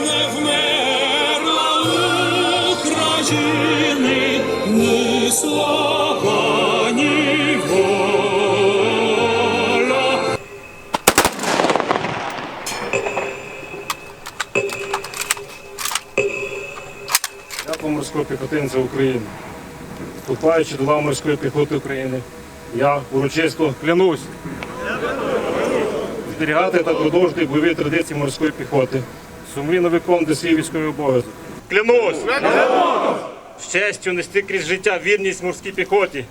Не вмерла України, ні слава, ні воля. Я морського піхотинця України. Вступаючи до морської піхоти України, я урочисто клянусь зберігати та продовжити бойові традиції морської піхоти, сумлінно виконувати свій військовий обов'язок. Клянусь! З честю нести крізь життя вірність морській піхоті.